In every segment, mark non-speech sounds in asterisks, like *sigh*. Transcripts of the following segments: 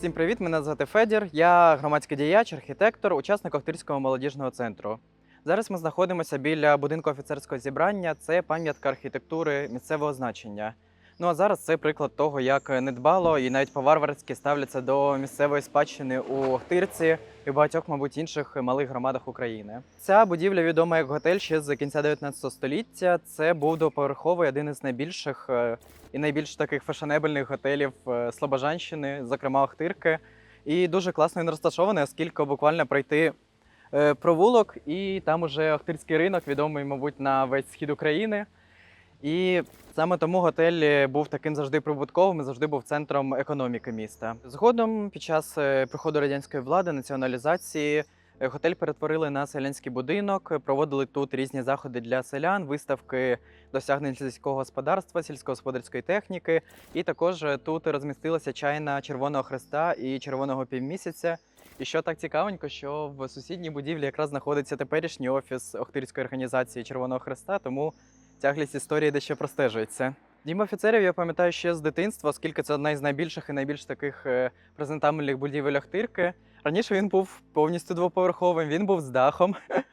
Всім привіт! Мене звати Федір. Я громадський діяч, архітектор, учасник Охтирського молодіжного центру. Зараз ми знаходимося біля будинку офіцерського зібрання. Це пам'ятка архітектури місцевого значення. Ну а зараз це приклад того, як недбало і навіть по-варварськи ставляться до місцевої спадщини у Охтирці і багатьох, мабуть, інших малих громадах України. Ця будівля відома як готель ще з кінця 19 століття. Це був двоповерховий один із найбільших е, і найбільш таких фешенебельних готелів е, Слобожанщини, зокрема Охтирки. І дуже класно він розташований, оскільки буквально пройти е, провулок, і там уже Охтирський ринок, відомий, мабуть, на весь схід України. І саме тому готель е, був таким завжди прибутковим і завжди був центром економіки міста. Згодом, під час е, приходу радянської влади, націоналізації, е, готель перетворили на селянський будинок, проводили тут різні заходи для селян, виставки досягнень сільського господарства, сільськогосподарської техніки. І також тут розмістилася чайна Червоного Хреста і Червоного півмісяця. І що так цікавенько, що в сусідній будівлі якраз знаходиться теперішній офіс Охтирської організації Червоного Хреста, тому тяглість історії дещо простежується. Дім офіцерів я пам'ятаю ще з дитинства, оскільки це одна із найбільших і найбільш таких е, презентабельних будівель Охтирки. Раніше він був повністю двоповерховим, він був з дахом. *laughs*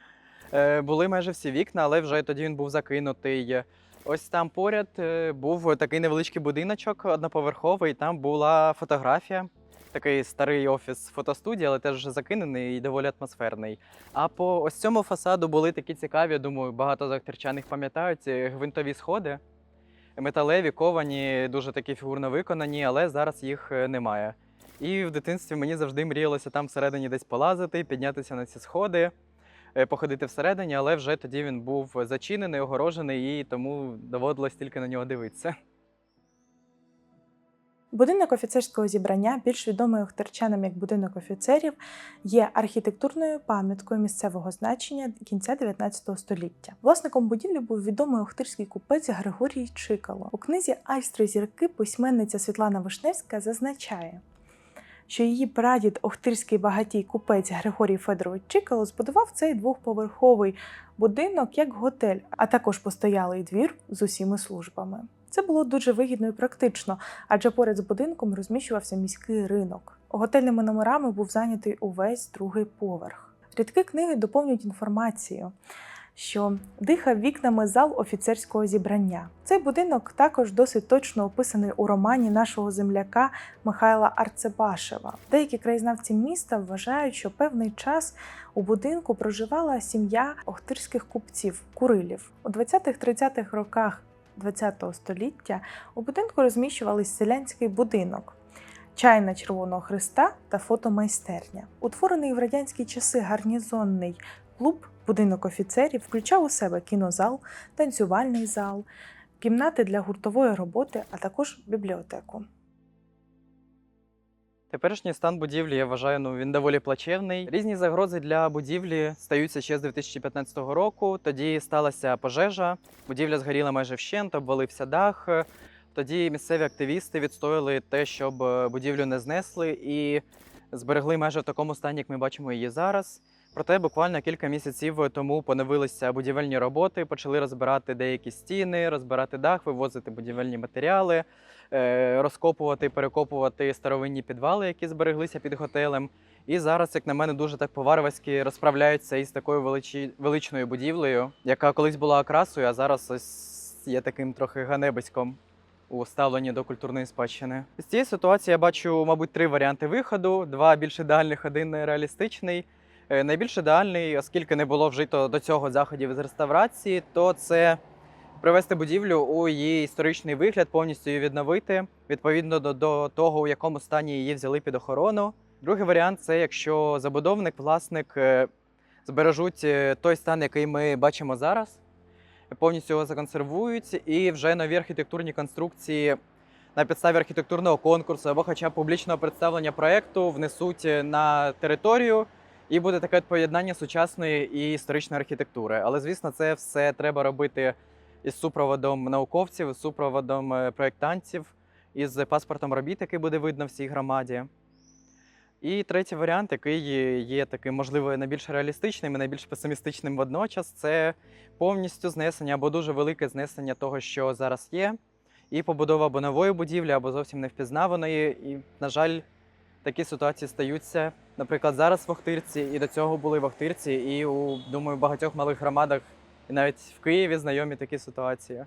Е, Були майже всі вікна, але вже тоді він був закинутий. Ось там поряд е, був такий невеличкий будиночок одноповерховий. Там була фотографія, такий старий офіс фотостудії, але теж вже закинений і доволі атмосферний. А по ось цьому фасаду були такі цікаві, я думаю, багато захтирчан їх пам'ятають. е, Гвинтові сходи, металеві, ковані, дуже такі фігурно виконані, але зараз їх е, немає. І в дитинстві мені завжди мріялося там всередині десь полазити, піднятися на ці сходи, е, походити всередині, але вже тоді він був зачинений, огорожений, і тому доводилось тільки на нього дивитися. Будинок офіцерського зібрання, більш відомий охтирчанам як будинок офіцерів, є архітектурною пам'яткою місцевого значення кінця 19 століття. Власником будівлі був відомий охтирський купець Григорій Чикало. У книзі Айстри зірки письменниця Світлана Вишневська зазначає. Що її прадід, охтирський багатій купець Григорій Федорович Чикало збудував цей двохповерховий будинок як готель, а також постоялий двір з усіми службами. Це було дуже вигідно і практично, адже поряд з будинком розміщувався міський ринок. Готельними номерами був зайнятий увесь другий поверх. Рядки книги доповнюють інформацію, що дихав вікнами зал офіцерського зібрання. Цей будинок також досить точно описаний у романі нашого земляка Михайла Арцебашева. Деякі краєзнавці міста вважають, що певний час у будинку проживала сім'я охтирських купців Курилів. У 20-30-х роках ХХ століття у будинку розміщувались селянський будинок, чайна Червоного Христа та фотомайстерня. Утворений в радянські часи гарнізонний клуб будинок офіцерів включав у себе кінозал, танцювальний зал, кімнати для гуртової роботи, а також бібліотеку. Теперішній стан будівлі, я вважаю, ну він доволі плачевний. Різні загрози для будівлі стаються ще з 2015 року. Тоді сталася пожежа, будівля згоріла майже вщент, обвалився дах. Тоді місцеві активісти відстояли те, щоб е, будівлю не знесли і зберегли майже в такому стані, як ми бачимо її зараз. Проте буквально кілька місяців тому поновилися будівельні роботи, почали розбирати деякі стіни, розбирати дах, вивозити будівельні матеріали, е, розкопувати, перекопувати старовинні підвали, які збереглися під готелем. І зараз, як на мене, дуже так по-варварськи розправляються із такою величі... величною будівлею, яка колись була окрасою, а зараз ось є таким трохи ганебиськом у ставленні до культурної спадщини. З цієї ситуації я бачу, мабуть, три варіанти виходу: два більш ідеальних, один реалістичний. Е, Найбільш ідеальний, оскільки не було вжито до цього заходів з реставрації, то це привести будівлю у її історичний вигляд, повністю її відновити відповідно до, до того, у якому стані її взяли під охорону. Другий варіант це якщо забудовник, власник е, збережуть е, той стан, який ми бачимо зараз, повністю його законсервують, і вже нові архітектурні конструкції на підставі архітектурного конкурсу або хоча б публічного представлення проекту внесуть на територію. І буде таке поєднання сучасної і історичної архітектури. Але звісно, це все треба робити із супроводом науковців, із супроводом е, проєктантів, із паспортом робіт, який буде видно всій громаді. І третій варіант, який є таким, можливо, найбільш реалістичним і найбільш песимістичним водночас, це повністю знесення або дуже велике знесення того, що зараз є, і побудова або нової будівлі, або зовсім невпізнаваної. І, на жаль, такі ситуації стаються. Наприклад, зараз в Охтирці, і до цього були в Охтирці, і у думаю, багатьох малих громадах, і навіть в Києві знайомі такі ситуації.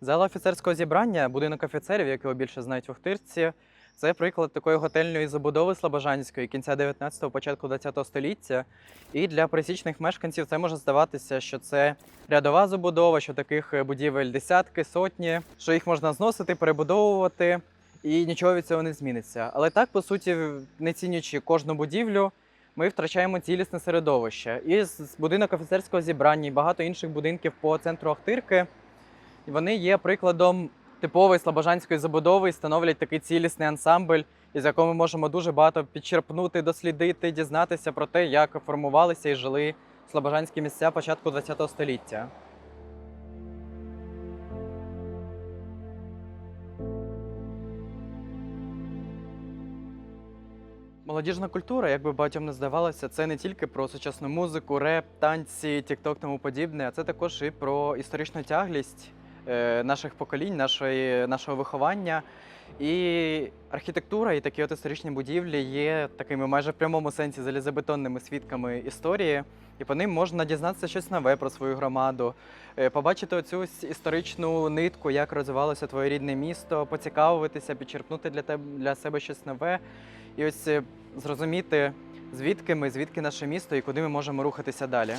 Зала офіцерського зібрання, будинок офіцерів, якого більше знають в Охтирці, це приклад такої готельної забудови слобожанської кінця 19-го, початку 20-го століття. І для пересічних мешканців це може здаватися, що це рядова забудова, що таких е, будівель десятки, сотні, що їх можна зносити, перебудовувати, і нічого від цього не зміниться. Але так, по суті, не цінюючи кожну будівлю, ми втрачаємо цілісне середовище. І з будинок офіцерського зібрання, і багато інших будинків по центру Охтирки, вони є прикладом типової слобожанської забудови і становлять такий цілісний ансамбль, із якого ми можемо дуже багато підчерпнути, дослідити, дізнатися про те, як формувалися і жили слобожанські місця початку ХХ століття. Молодіжна культура, як би багатьом не здавалося, це не тільки про сучасну музику, реп, танці, тікток тому подібне, а це також і про історичну тяглість е, наших поколінь, нашої, нашого виховання. І архітектура і такі от історичні будівлі є такими майже в прямому сенсі залізобетонними свідками історії, і по ним можна дізнатися щось нове про свою громаду, е, побачити оцю історичну нитку, як розвивалося твоє рідне місто, поцікавитися, підчерпнути для тебе для себе щось нове, і ось е, зрозуміти, звідки ми, звідки наше місто і куди ми можемо рухатися далі.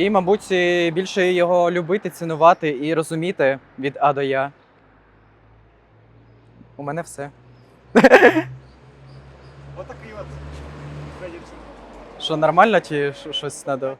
І, мабуть, більше його любити, цінувати і розуміти від А до Я. У мене все. *laughs* Отакий от Що нормально, чи щось треба?